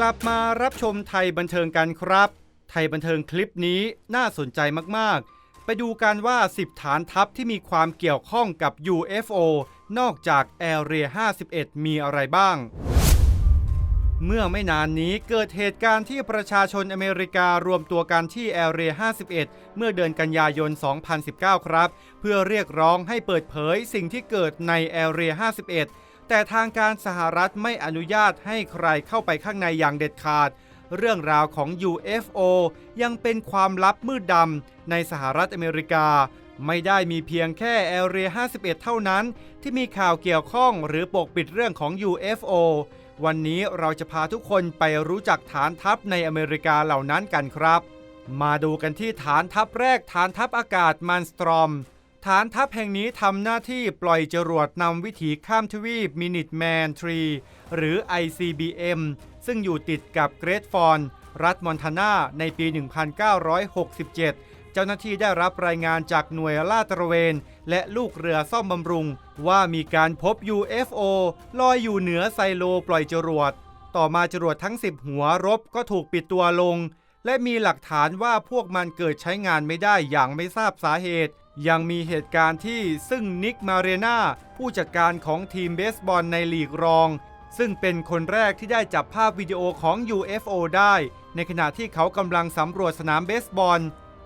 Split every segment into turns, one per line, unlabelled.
กลับมารับชมไทยบันเทิงกันครับ ไทยบันเทิงคลิปนี้น่าสนใจมากๆ ไปดูกันว่า 10 ฐานทัพที่มีความเกี่ยวข้องกับ UFO นอกจาก Area 51 มีอะไรบ้าง เมื่อไม่นานนี้เกิดเหตุการณ์ที่ประชาชนอเมริการวมตัวกันที่ Area 51 เมื่อเดือนกันยายน 2019 ครับ เพื่อเรียกร้องให้เปิดเผยสิ่งที่เกิดใน Area 51 แต่ทางการสหรัฐไม่อนุญาตให้ใครเข้าไปข้างในอย่างเด็ดขาด เรื่องราวของ UFO ยังเป็นความลับมืดดำในสหรัฐอเมริกา ไม่ได้มีเพียงแค่ Area 51 เท่านั้น ที่มีข่าวเกี่ยวข้องหรือปกปิดเรื่องของ UFO วันนี้เราจะพาทุกคนไปรู้จักฐานทัพในอเมริกาเหล่านั้นกันครับ มาดูกันที่ฐานทัพแรกฐานทัพอากาศมันสตรอม ฐานทัพแห่งนี้ทำหน้าที่ปล่อยจรวดนำวิถีข้ามทวีปมินิทแมน3หรือ ICBM ซึ่งอยู่ติดกับเกรทฟอนรัฐมอนทานาในปี 1967 เจ้าหน้าที่ได้รับรายงานจากหน่วยลาดตระเวน และลูกเรือซ่อมบำรุง ว่ามีการพบ UFO ลอยอยู่เหนือไซโลปล่อยจรวด ต่อมาจรวดทั้ง 10 หัวรบก็ถูกปิดตัวลง และมีหลักฐานว่าพวกมันเกิดใช้งานไม่ได้อย่างไม่ทราบสาเหตุ ยังมีเหตุการณ์ที่ซึ่งนิกมาเรนาผู้จัดการของทีมเบสบอลในลีกรอง ซึ่งเป็นคนแรกที่ได้จับภาพวิดีโอของ UFO ได้ ในขณะที่เขากำลังสำรวจสนามเบสบอล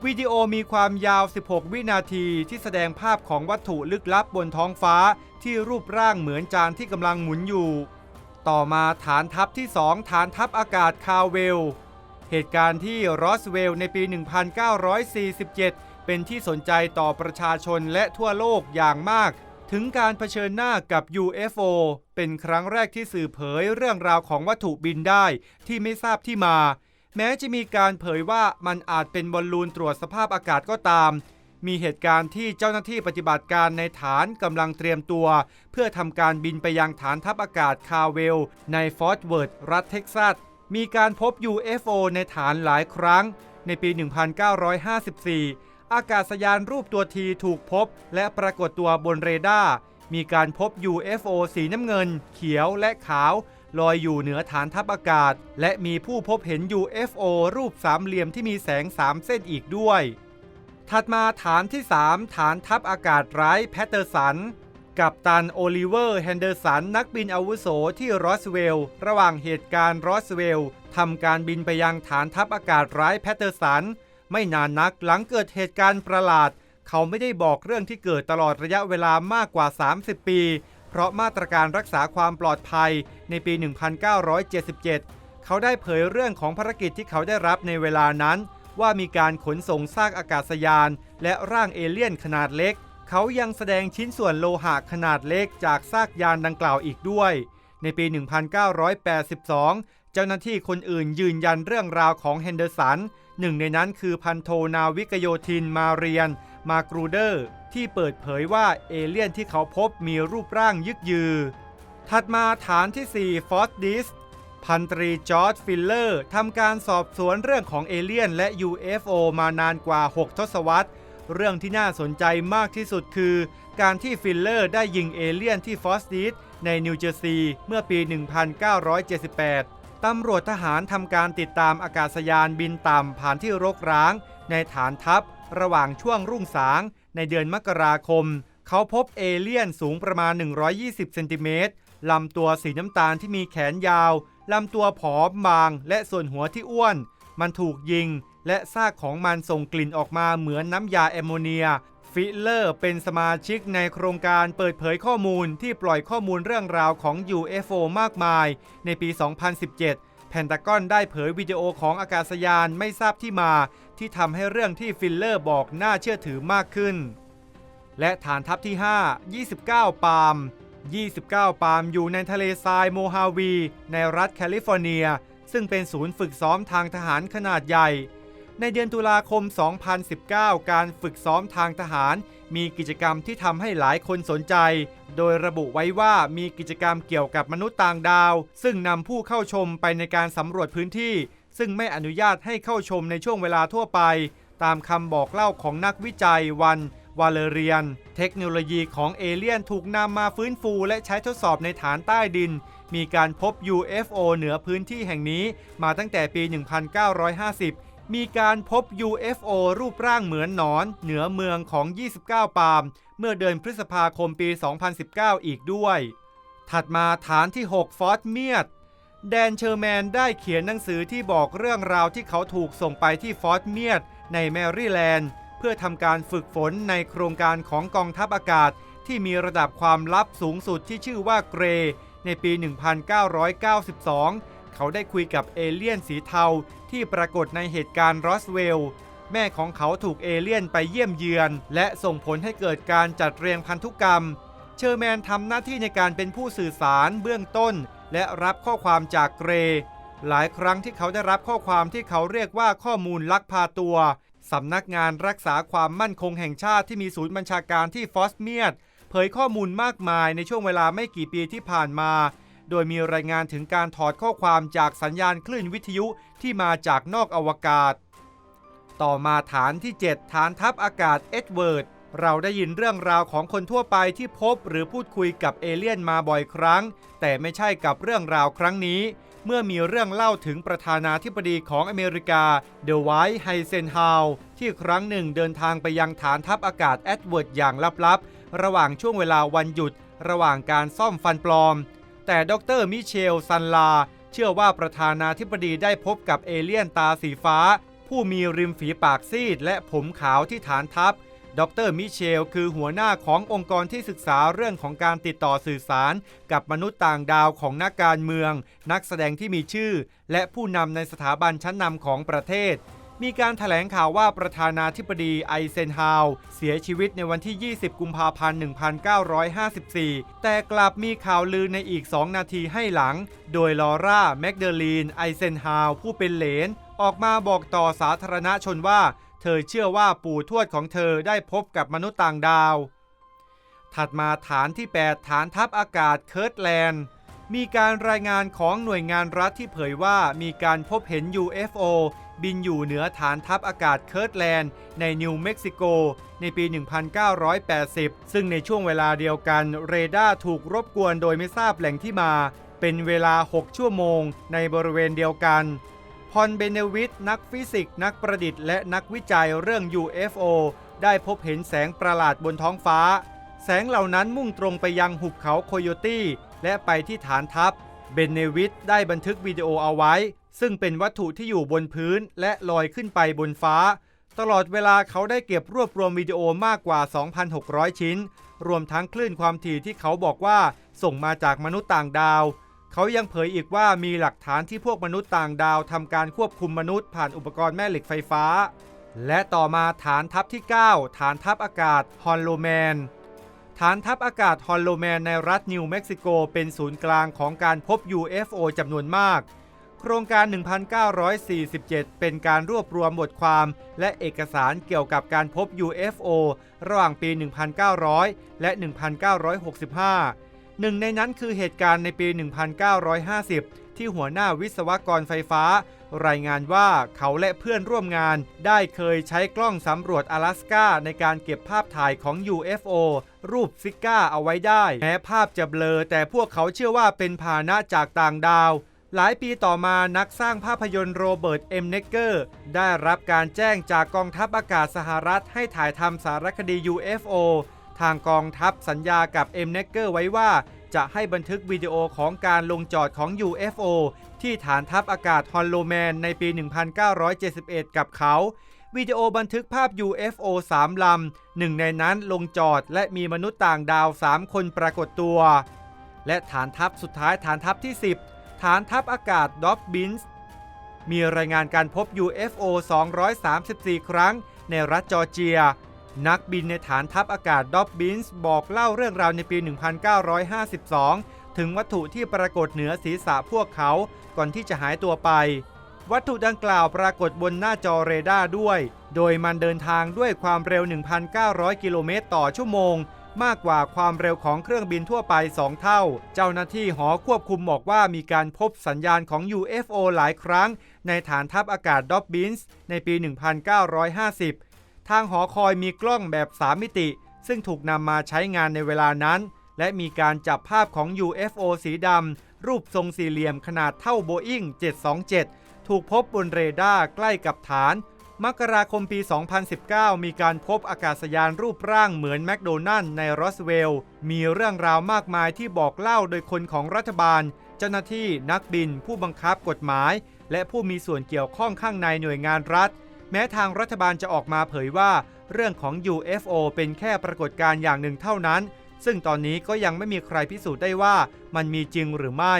วิดีโอมีความยาว 16 วินาทีที่แสดงภาพของวัตถุลึกลับบนท้องฟ้า ที่รูปร่างเหมือนจานที่กำลังหมุนอยู่ ต่อมาฐานทัพที่ 2 ฐานทัพอากาศคาเวล เหตุการณ์ที่รอสเวลในปี 1947 เป็นที่สนใจต่อประชาชนและทั่วโลกอย่างมาก ถึงการเผชิญหน้ากับ UFO เป็นครั้งแรกที่สื่อเผยเรื่องราวของวัตถุบินได้ที่ไม่ทราบที่มา แม้จะมีการเผยว่ามันอาจเป็นบอลลูนตรวจสภาพอากาศก็ตาม มีเหตุการณ์ที่เจ้าหน้าที่ปฏิบัติการในฐานกำลังเตรียมตัว เพื่อทำการบินไปยังฐานทัพอากาศคาเวล ในฟอร์ตเวิร์ธรัฐเท็กซัสมีการพบ UFO ในฐานหลายครั้ง ในปี 1954 อากาศยานรูปตัวทีถูกพบ และปรากฏตัวบนเรดาร์มีการพบ UFO สีน้ำเงิน เขียวและขาว ลอยอยู่เหนือฐานทัพอากาศ และมีผู้พบเห็น UFO รูปสามเหลี่ยมที่มีแสงสามเส้นอีกด้วย ถัดมาฐานที่ 3 ฐานทัพอากาศไร้แพตเตอร์สัน กับตันโอลิเวอร์แฮนเดอร์สันนักบินอาวุโสที่รอสเวลล์ระหว่างเหตุการณ์รอสเวลล์ทำการบินไปยังฐานทัพอากาศไร้แพตเตอร์สัน ไม่นานนักหลังเกิดเหตุการณ์ประหลาด เขาไม่ได้บอกเรื่องที่เกิดตลอดระยะเวลามากกว่า 30 ปี เพราะมาตรการรักษาความปลอดภัยในปี 1977 เขาได้เผยเรื่องของภารกิจที่เขาได้รับในเวลานั้น ว่ามีการขนส่งซากอากาศยาน และร่างเอเลี่ยนขนาดเล็ก เขายังแสดงชิ้นส่วนโลหะขนาดเล็กจากซากยานดังกล่าวอีกด้วย ในปี 1982 เจ้าหน้าที่คนอื่นยืนยันเรื่องราวของเฮนเดอร์สัน หนึ่งในนั้นคือพันโทนาวิกโยธินมาเรียน มากรูเดอร์ ที่เปิดเผยว่าเอเลี่ยนที่เขาพบมีรูปร่างยึกยือ ถัดมาฐานที่ 4 ฟอสดิส พันตรีจอร์จฟิลเลอร์ทำการสอบสวนเรื่องของเอเลี่ยนและ UFO มานานกว่า 6 ทศวรรษ เรื่องที่น่าสนใจมากที่สุดคือ การที่ฟิลเลอร์ได้ยิงเอเลี่ยนที่ฟอสดิสในนิวเจอร์ซีย์เมื่อปี 1978 ตำรวจทหารทำการติดตามอากาศยานบินต่ำผ่านที่รกร้าง ในฐานทัพ ระหว่างช่วงรุ่งสาง ในเดือนมกราคม เขาพบเอเลี่ยนสูงประมาณ 120 เซนติเมตรลำตัวสีน้ำตาลที่มีแขนยาว ลำตัวผอมบาง และส่วนหัวที่อ้วน มันถูกยิง และซากของมันส่งกลิ่นออกมาเหมือนน้ำยาแอมโมเนีย ฟิลเลอร์เป็นสมาชิกในโครงการเปิดเผยข้อมูลที่ปล่อยข้อมูลเรื่องราวของ UFO มากมาย ในปี 2017 แพนตากอนได้เผยวิดีโอของอากาศยานไม่ทราบที่มา ที่ทำให้เรื่องที่ฟิลเลอร์บอกน่าเชื่อถือมากขึ้น และฐานทัพที่ 5 29 ปาล์ม 29 ปาล์มอยู่ในทะเลทรายโมฮาวี ในรัฐแคลิฟอร์เนีย ซึ่งเป็นศูนย์ฝึกซ้อมทางทหารขนาดใหญ่ ในเดือนตุลาคม 2019 การฝึกซ้อมทางทหาร มีกิจกรรมที่ทำให้หลายคนสนใจ โดยระบุไว้ว่ามีกิจกรรมเกี่ยวกับมนุษย์ต่างดาว ซึ่งนำผู้เข้าชมไปในการสำรวจพื้นที่ ซึ่งไม่อนุญาตให้เข้าชมในช่วงเวลาทั่วไป ตามคำบอกเล่าของนักวิจัยวันวาเลเรียน เทคโนโลยีของเอเลี่ยนถูกนำมาฟื้นฟูและใช้ทดสอบในฐานใต้ดิน มีการพบ UFO เหนือพื้นที่แห่งนี้มาตั้งแต่ปี 1950 มีการพบ UFO รูปร่างเหมือนหนอน เหนือเมืองของ 29 ปาล์มเมื่อเดือนพฤษภาคมปี 2019 อีกด้วย ถัดมาฐานที่ 6 ฟอร์ตเมียด แดนเชอร์แมนได้เขียนหนังสือที่บอกเรื่องราวที่เขาถูกส่งไปที่ฟอร์ตเมียดในแมริแลนด์ เพื่อทำการฝึกฝนในโครงการของกองทัพอากาศ ที่มีระดับความลับสูงสุดที่ชื่อว่าเกร ในปี 1992 เขาได้คุยกับเอเลี่ยนสีเทาที่ปรากฏในเหตุการณ์รอสเวลล์แม่ของเขาถูกเอเลี่ยนไปเยี่ยมเยือน และส่งผลให้เกิดการจัดเรียงพันธุกรรม เชอร์แมนทำหน้าที่ในการเป็นผู้สื่อสารเบื้องต้น และรับข้อความจากเกร หลายครั้งที่เขาได้รับข้อความที่เขาเรียกว่าข้อมูลลักพาตัวสำนักงานรักษาความมั่นคงแห่งชาติที่มีศูนย์บัญชาการที่ฟอสเมียดเผยข้อมูลมากมายในช่วงเวลาไม่กี่ปีที่ผ่านมา โดยมีรายงานถึงการถอดข้อความจากสัญญาณคลื่นวิทยุที่มาจากนอกอวกาศ ต่อมาฐานที่ 7 ฐานทัพอากาศเอ็ดเวิร์ดเราได้ยินเรื่องราวของคนทั่วไปที่พบหรือพูดคุยกับเอเลี่ยนมาบ่อยครั้ง แต่ไม่ใช่กับเรื่องราวครั้งนี้ เมื่อมีเรื่องเล่าถึงประธานาธิบดีของอเมริกาเดอะไวท์ไฮเซนฮาวที่ครั้งหนึ่งเดินทางไปยังฐานทัพอากาศแอดเวิร์ดอย่างลับๆ ระหว่างช่วงเวลาวันหยุด ระหว่างการซ่อมฟันปลอม แต่ดรมิเชลซันลา เชื่อว่าประธานาธิบดีได้พบกับเอเลี่ยนตาสีฟ้า ผู้มีริมฝีปากซีดและผมขาวที่ฐานทัพ ดรมิเชลคือหัวหน้าขององค์กรที่ศึกษาเรื่องของการติดต่อสื่อสาร กับมนุษย์ต่างดาวของนักการเมือง นักแสดงที่มีชื่อ และผู้นำในสถาบันชั้นนำของประเทศ มีการถแถลงข่าวว่าประธานาธิบดีไอเซนฮาวเสียชีวิตในวันที่ 20 กุมภาพันธ์ 1954 แต่กลับมีข่าวลือในอีก 2 นาทีให้หลัง โดยลอร่าแมกเดลีนไอเซนฮาวผู้เป็นเหลน ออกมาบอกต่อสาธารณชนว่า เธอเชื่อว่าปู่ทวดของเธอได้พบกับมนุษย์ต่างดาว ถัดมาฐานที่ 8 ฐานทัพอากาศเคิร์ตแลนด์ มีการรายงานของหน่วยงานรัฐที่เผยว่ามีการพบเห็น UFO บินอยู่เหนือฐานทัพอากาศเคิร์ตแลนด์ ในนิวเม็กซิโก ในปี 1980 ซึ่งในช่วงเวลาเดียวกัน เรดาร์ถูกรบกวนโดยไม่ทราบแหล่งที่มา เป็นเวลา 6 ชั่วโมง ในบริเวณเดียวกันพอนเบเนวิทนักฟิสิกส์นักประดิษฐ์และนักวิจัยเรื่อง UFO ได้พบเห็นแสงประหลาดบนท้องฟ้า แสงเหล่านั้นมุ่งตรงไปยังหุบเขาโคโยตี้ และไปที่ฐานทัพ เบนเนวิทได้บันทึกวิดีโอเอาไว้ ซึ่งเป็นวัตถุที่อยู่บนพื้นและลอยขึ้นไปบนฟ้า ตลอดเวลาเขาได้เก็บรวบรวมวิดีโอมากกว่า 2,600 ชิ้น รวมทั้งคลื่นความถี่ที่เขาบอกว่าส่งมาจากมนุษย์ต่างดาว เขายังเผยอีกว่ามีหลักฐานที่พวกมนุษย์ต่างดาวทำการควบคุมมนุษย์ผ่านอุปกรณ์แม่เหล็กไฟฟ้า และต่อมาฐานทัพที่ 9 ฐานทัพอากาศฮอนโลแมน ฐานทัพอากาศฮอลโลแมนในรัฐนิวเม็กซิโกเป็นศูนย์กลางของการพบ UFO จำนวนมาก โครงการ 1947 เป็นการรวบรวมบทความ และเอกสารเกี่ยวกับการพบ UFO ระหว่างปี 1900 และ 1965 หนึ่งในนั้นคือเหตุการณ์ในปี 1950 ที่หัวหน้าวิศวกรไฟฟ้า รายงานว่าเขาและเพื่อนร่วมงาน ได้เคยใช้กล้องสำรวจ阿拉สกาในการเก็บภาพถ่ายของ UFO รูปซิก้าเอาไว้ได้ แม้ภาพจะเบลอ แต่พวกเขาเชื่อว่าเป็นพาหนะจากต่างดาวหลายปีต่อมานักสร้างภาพยนตร์โรเบิร์ต เอ็มเนกเกอร์ ได้รับการแจ้งจากกองทัพอากาศสหรัฐให้ถ่ายทำสารคดี UFO ทางกองทัพสัญญากับเอ็มเนกเกอร์ไว้ว่าจะให้บันทึกวิดีโอของการลงจอดของ UFO ที่ฐานทัพอากาศฮอนโลแมนในปี 1971 กับเขา วิดีโอบันทึกภาพ UFO 3 ลำหนึ่งในนั้นลงจอดและมีมนุษย์ต่างดาว 3 คนปรากฏตัว และฐานทัพสุดท้ายฐานทัพที่ 10 ฐานทัพอากาศดอบบินส์มีรายงานการพบ UFO 234 ครั้งในรัฐจอร์เจีย นักบินในฐานทัพอากาศดอบบินส์บอกเล่าเรื่องราวในปี 1952 ถึงวัตถุที่ปรากฏเหนือศีรษะพวกเขาก่อนที่จะหายตัวไป วัตถุดังกล่าวปรากฏบนหน้าจอเรดาร์ด้วย โดยมันเดินทางด้วยความเร็ว 1,900 กิโลเมตรต่อชั่วโมง มากกว่าความเร็วของเครื่องบินทั่วไป 2 เท่า เจ้าหน้าที่หอควบคุมบอกว่ามีการพบสัญญาณของ UFO หลายครั้ง ในฐานทัพอากาศดอบบินส์ในปี 1950 ทางหอคอยมีกล้องแบบ 3 มิติ ซึ่งถูกนำมาใช้งานในเวลานั้น และมีการจับภาพของ UFO สีดำรูปทรงสี่เหลี่ยมขนาดเท่าโบอิง727 ถูกพบบนเรดาร์ใกล้กับฐาน มกราคมปี 2019 มีการพบอากาศยานรูปร่างเหมือนแมคโดนัลในรอสเวลล์มีเรื่องราวมากมายที่บอกเล่าโดยคนของรัฐบาล เจ้าหน้าที่นักบิน ผู้บังคับกฎหมาย และผู้มีส่วนเกี่ยวข้องข้างในหน่วยงานรัฐ แม้ทางรัฐบาลจะออกมาเผยว่า เรื่องของ UFO เป็นแค่ปรากฏการณ์อย่างหนึ่งเท่านั้น ซึ่งตอนนี้ก็ยังไม่มีใครพิสูจน์ได้ว่ามันมีจริงหรือไม่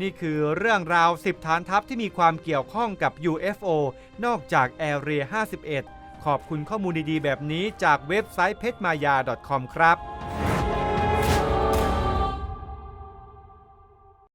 นี่คือเรื่องราว 10 ฐานทัพที่มีความเกี่ยวข้องกับ UFO นอกจาก Area 51 ขอบคุณข้อมูลดีๆ แบบนี้จากเว็บไซต์เพชรมายา .com ครับ